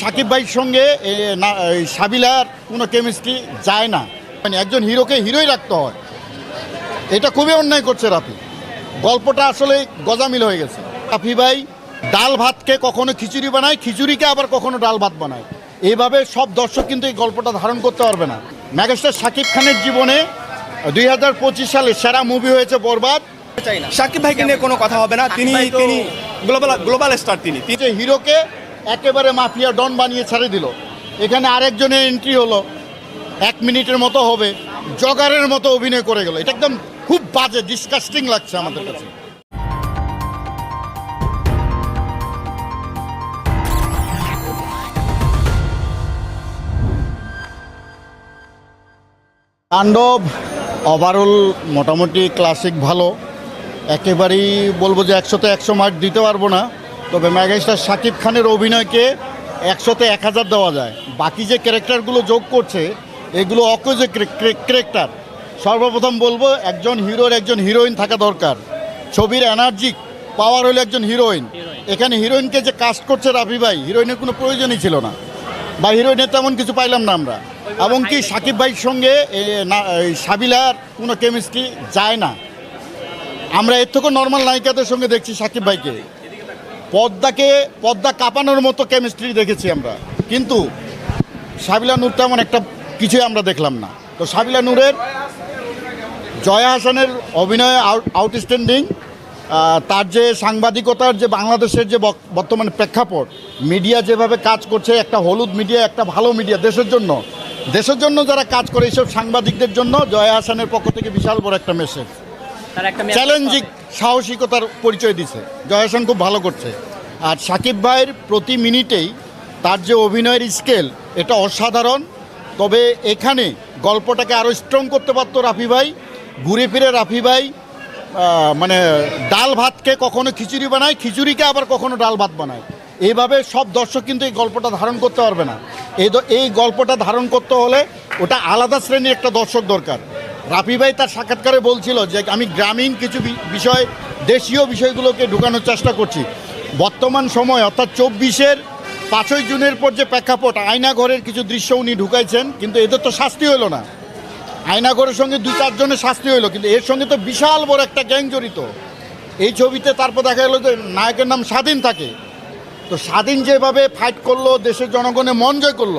সাকিব ভাইয়ের সঙ্গে সাবিলার কোনো কেমিস্ট্রি যায় না। মানে একজন হিরোকে হিরোই রাখতে হয়। এটা খুবই অন্যায় করছে রাফি। গল্পটা আসলে গজামিল হয়ে গেছে। রাফি ভাই ডাল ভাতকে কখনো খিচুড়ি বানায় খিচুড়িকে আবার কখনো ডাল ভাত বানায়। এইভাবে সব দর্শক কিন্তু এই গল্পটা ধারণ করতে পারবে না। ম্যাগাস্টার সাকিব খানের জীবনে দুই হাজার পঁচিশ সালে সেরা মুভি হয়েছে বরবাদ। সাকিব ভাইকে নিয়ে কোনো কথা হবে না। তিনি তিনি গ্লোবাল গ্লোবাল স্টার তিনি। হিরোকে একেবারে মাফিয়া ডন বানিয়ে ছেড়ে দিল। এখানে আরেকজনের এন্ট্রি হলো। এক মিনিটের মতো হবে। জগারের মতো অভিনয় করে গেল। এটা একদম খুব বাজে ডিসকাস্টিং লাগছে আমাদের কাছে। তাণ্ডব ওভারঅল মোটামুটি ক্লাসিক ভালো। একেবারেই বলব যে একশোতে একশো মার্ক দিতে পারব না। তবে ম্যাগাস্টার শাকিব খানের অভিনয়কে একশোতে এক হাজার দেওয়া যায়। বাকি যে ক্যারেক্টারগুলো যোগ করছে, এগুলো অকেজে ক্যারেক্টার সর্বপ্রথম বলব, একজন হিরোর একজন হিরোইন থাকা দরকার। ছবির এনার্জি, পাওয়ার হলো একজন হিরোইন। এখানে হিরোইনকে যে কাস্ট করছে রাফি ভাই, হিরোইনের কোনো প্রয়োজনই ছিল না। বা হিরোইনের তেমন কিছু পাইলাম না আমরা। এমনকি সাকিব ভাইয়ের সঙ্গে সাবিলার কোনো কেমিস্ট্রি যায় না। আমরা এর থেকে নর্মাল নায়িকাদের সঙ্গে দেখছি সাকিব ভাইকে। পদ্মাকে পদ্মা কাঁপানোর মতো কেমিস্ট্রি দেখেছি আমরা। কিন্তু সাবিলা নূর তেমন একটা কিছুই আমরা দেখলাম না। তো সাবিলা নূরের জয়া হাসানের অভিনয় আউটস্ট্যান্ডিং তার যে সাংবাদিকতার যে বাংলাদেশের যে বর্তমান প্রেক্ষাপট মিডিয়া যেভাবে কাজ করছে একটা হলুদ মিডিয়া একটা ভালো মিডিয়া দেশের জন্য। দেশের জন্য যারা কাজ করে এইসব সাংবাদিকদের জন্য জয়া হাসানের পক্ষ থেকে বিশাল বড় একটা মেসেজ চ্যালেঞ্জিং সাহসিকতার পরিচয় দিছে। জয়াসান খুব ভালো করছে। আর সাকিব ভাইয়ের প্রতি মিনিটেই তার যে অভিনয়ের স্কেল, এটা অসাধারণ। তবে এখানে গল্পটাকে আরও স্ট্রং করতে পারতো রাফি ভাই। ঘুরে ফিরে রাফি ভাই মানে ডাল ভাতকে কখনো খিচুড়ি বানায়, খিচুড়িকে আবার কখনো ডাল ভাত বানায়। এইভাবে সব দর্শক কিন্তু এই গল্পটা ধারণ করতে পারবে না। এই এই গল্পটা ধারণ করতে হলে ওটা আলাদা শ্রেণির একটা দর্শক দরকার। রাফি ভাই তার সাক্ষাৎকারে বলছিল যে আমি গ্রামীণ কিছু বিষয়, দেশীয় বিষয়গুলোকে ঢুকানোর চেষ্টা করছি। বর্তমান সময় অর্থাৎ চব্বিশের পাঁচই জুনের পর যে প্রেক্ষাপট, আয়নাঘরের কিছু দৃশ্য উনি ঢুকাইছেন, কিন্তু এদের তো শাস্তি হলো না। আয়নাঘরের সঙ্গে দুই চারজনের শাস্তি হলো কিন্তু এর সঙ্গে তো বিশাল বড় একটা গ্যাং জড়িত। এই ছবিতে তারপর দেখা গেলো যে নায়কের নাম স্বাধীন থাকে। তো স্বাধীন যেভাবে ফাইট করল, দেশের জনগণের মন জয় করল,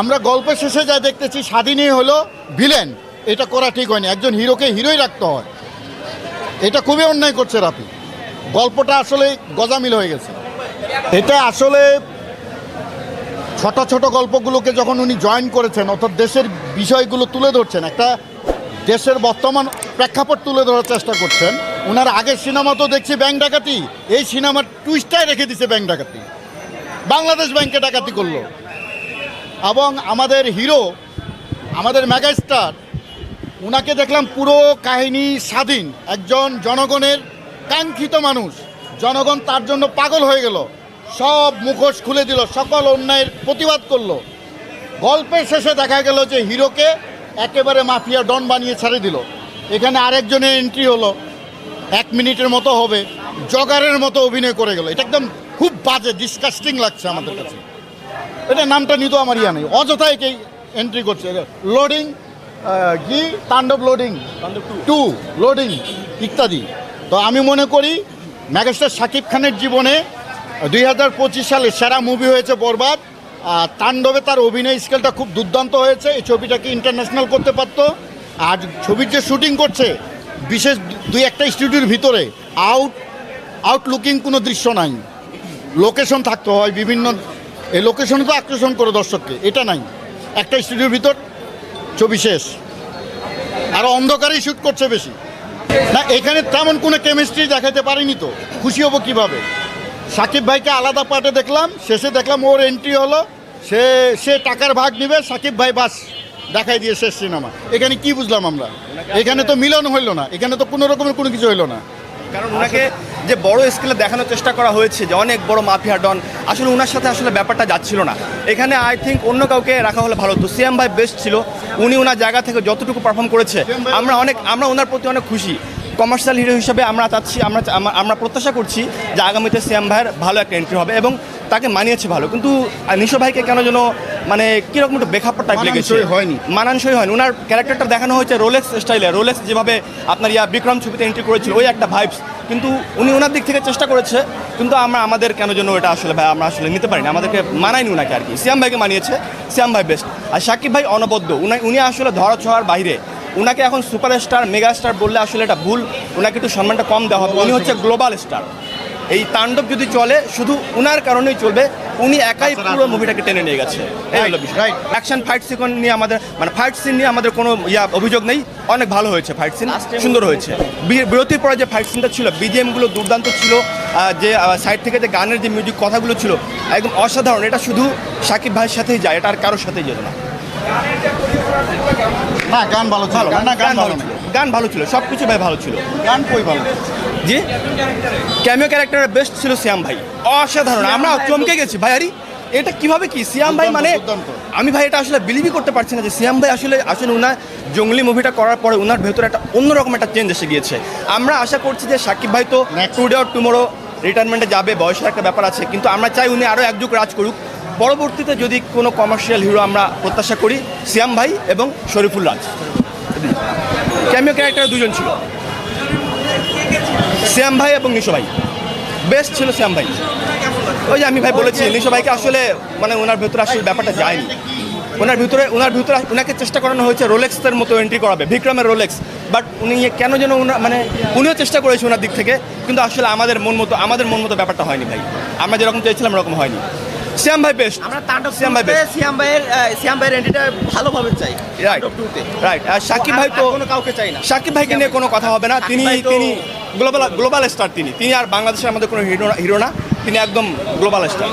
আমরা গল্পের শেষে যা দেখতেছি, স্বাধীনই হলো ভিলেন এটা করা ঠিক হয়নি। একজন হিরোকে হিরোই রাখতে হয়। এটা খুবই অন্যায় করছে রাফি। গল্পটা আসলে গজামিল হয়ে গেছে। এটা আসলে ছোট ছোট গল্পগুলোকে যখন উনি জয়েন করেছেন, অর্থাৎ দেশের বিষয়গুলো তুলে ধরছেন, একটা দেশের বর্তমান প্রেক্ষাপট তুলে ধরার চেষ্টা করছেন ওনার আগের সিনেমা তো দেখছি ব্যাংক ডাকাতি, এই সিনেমার টুইস্টাই রেখে দিছে ব্যাংক ডাকাতি। বাংলাদেশ ব্যাংকে ডাকাতি করল। এবং আমাদের হিরো, আমাদের মেগাস্টার ওনাকে দেখলাম পুরো কাহিনী স্বাধীন, একজন জনগণের কাঙ্ক্ষিত মানুষ। জনগণ তার জন্য পাগল হয়ে গেল। সব মুখোশ খুলে দিল, সকল অন্যায়ের প্রতিবাদ করল। গল্পের শেষে দেখা গেল যে হিরোকে একেবারে মাফিয়া ডন বানিয়ে ছেড়ে দিল। এখানে আরেকজনের এন্ট্রি হলো। এক মিনিটের মতো হবে। জগারের মতো অভিনয় করে গেল। এটা একদম খুব বাজে ডিসকাস্টিং লাগছে আমাদের কাছে। এটা নামটা নিত আমার ইয়া নেই। অযথাই কে এন্ট্রি করছে। লোডিং কি তাণ্ডব লোডিং টু লোডিং ইত্যাদি। তো আমি মনে করি ম্যাগাস্টার শাকিব খানের জীবনে দুই হাজার পঁচিশ সালে সেরা মুভি হয়েছে বরবাদ। আর তাণ্ডবে তার অভিনয় স্কেলটা খুব দুর্দান্ত হয়েছে। এই ছবিটাকে ইন্টারন্যাশনাল করতে পারতো। আর ছবির যে শুটিং করছে বিশেষ দুই একটা স্টুডিওর ভিতরে আউট আউটলুকিং কোনো দৃশ্য নাই। লোকেশন থাকতে হয় বিভিন্ন এই লোকেশনে তো আকর্ষণ করে দর্শককে এটা নাই। একটা স্টুডিওর ভিতর ছবি শেষ। আর অন্ধকারেই শ্যুট করছে বেশি। না, এখানে তেমন কোনো কেমিস্ট্রি দেখাতে পারিনি তো। খুশি হব কীভাবে? সাকিব ভাইকে আলাদা পার্টে দেখলাম, শেষে দেখলাম ওর এন্ট্রি হলো, সে সে টাকার ভাগ নিবে, সাকিব ভাই বাস, দেখাই দিয়ে শেষ সিনেমা। এখানে কি বুঝলাম আমরা? এখানে তো মিলন হইল না, এখানে তো কোনো রকমের কোনো কিছু হইল না। কারণ ওনাকে যে বড় স্কেলে দেখানোর চেষ্টা করা হয়েছে যে অনেক বড় মাফিয়া ডন, আসলে ওনার সাথে আসলে ব্যাপারটা যাচ্ছিল না। এখানে আই থিঙ্ক অন্য কাউকে রাখা হলে ভালো হতো। সিএম ভাই বেস্ট ছিল। উনি ওনার জায়গা থেকে যতটুকু পারফর্ম করেছে, আমরা অনেক, আমরা ওনার প্রতি অনেক খুশি। কমার্শিয়াল হিরো হিসেবে আমরা চাচ্ছি, আমরা আমরা- প্রত্যাশা করছি যে আগামীতে সিএম ভাইয়ের ভালো একটা এন্ট্রি হবে এবং তাকে মানিয়েছে ভালো। কিন্তু নিশো ভাইকে কেন যেন মানে কীরকম একটু বেখাপ্পা টাইপ লেগেছে? হয়নি। মানানসই হয়নি। ওনার ক্যারেক্টারটা দেখানো হয়েছে রোলেক্স স্টাইলে রোলেক্স যেভাবে আপনার ইয়া বিক্রম ছবিতে এন্ট্রি করেছিল ওই একটা ভাইবস কিন্তু উনি ওনার দিক থেকে চেষ্টা করেছে কিন্তু আমরা আমাদের কেন জন্য এটা আসলে ভাই আমরা আসলে নিতে পারিনি। আমাদেরকে মানায়নি ওনাকে আর কি। সিয়াম ভাইকে মানিয়েছে। সিয়াম ভাই বেস্ট আর সাকিব ভাই অনবদ্য। উনি উনি আসলে ধরা ছোঁয়ার বাইরে। ওনাকে এখন সুপারস্টার মেগা স্টার বললে আসলে এটা ভুল। ওনাকে একটু সম্মানটা কম দেওয়া হবে। উনি হচ্ছে গ্লোবাল স্টার এই তাণ্ডব যদি চলে শুধু উনার কারণেই চলবে উনি একাই পুরো মুভিটাকে টেনে নিয়ে গেছে. অ্যাকশন ফাইট সিকোয়েন্স নিয়ে আমাদের মানে ফাইট সিন নিয়ে আমাদের কোনো ইয়া অভিযোগ নেই। অনেক ভালো হয়েছে ফাইট সিন সুন্দর হয়েছে। বিরতির পরে যে ফাইট সিনটা ছিল বিজিএমগুলো দুর্দান্ত ছিল যে সাইড থেকে যে গানের যে মিউজিক কথাগুলো ছিল একদম অসাধারণ। এটা শুধু সাকিব ভাইয়ের সাথেই যায় এটা আর কারোর সাথেই যেত না। না গান ভালো ছিল না গান গান ভালো ভালো ছিল গান ভালো ছিল সব কিছু ভাই ভালো ছিল। গান কই ভালো? জি? ক্যামিও ক্যারেক্টারের বেস্ট ছিল শ্যাম ভাই। অসাধারণ আমরা চমকে গেছি। ভাই আরি এটা কীভাবে কি? শ্যাম ভাই মানে। আমি ভাই এটা আসলে বিলিভই করতে পারছি না যে শ্যাম ভাই আসলে আসলে উনার জঙ্গলি মুভিটা করার পরে উনার ভেতরে একটা অন্যরকম একটা চেঞ্জ এসে গিয়েছে। আমরা আশা করছি যে সাকিব ভাই তো. টুডে অর টুমোরো রিটায়ারমেন্টে যাবে বয়সের একটা ব্যাপার আছে কিন্তু আমরা চাই উনি আরও একযুগ রাজ করুক। পরবর্তীতে যদি কোনো কমার্শিয়াল হিরো আমরা প্রত্যাশা করি শ্যাম ভাই এবং শরীফুল রাজ। ক্যামিও ক্যারেক্টার দুজন ছিল। শ্যাম ভাই এবং নিশো ভাই। বেস্ট ছিল শ্যাম ভাই। ওই যে আমি ভাই বলেছি, নিশো ভাইকে আসলে মানে ওনার ভেতরে আসলে ব্যাপারটা যায়নি। ওনার ভিতরে ওনার ভিতরে ওনাকে চেষ্টা করানো হয়েছে রোলেক্সের মতো এন্ট্রি করাবে, বিক্রমের রোলেক্স। বাট উনি কেন যেন মানে উনিও চেষ্টা করেছে ওনার দিক থেকে, কিন্তু আসলে আমাদের মন মতো, আমাদের মন মতো ব্যাপারটা হয়নি ভাই। আমরা যেরকম চেয়েছিলাম, ওরকম হয়নি। শ্যাম ভাই বেস্ট আমরা তাণ্ডব শ্যাম ভাই বেস্ট সিয়াম ভাইয়ের সিয়াম ভাইয়ের এন্ট্রিটা ভালোভাবে চাই রাইট রাইট আর সাকিব ভাই তো কোনো কাউকে চাই না। সাকিব ভাইকে নিয়ে কোনো কথা হবে না। তিনি তিনি গ্লোবাল গ্লোবাল স্টার তিনি। তিনি আর বাংলাদেশের আমাদের কোনো হিরো হিরো না। তিনি একদম গ্লোবাল স্টার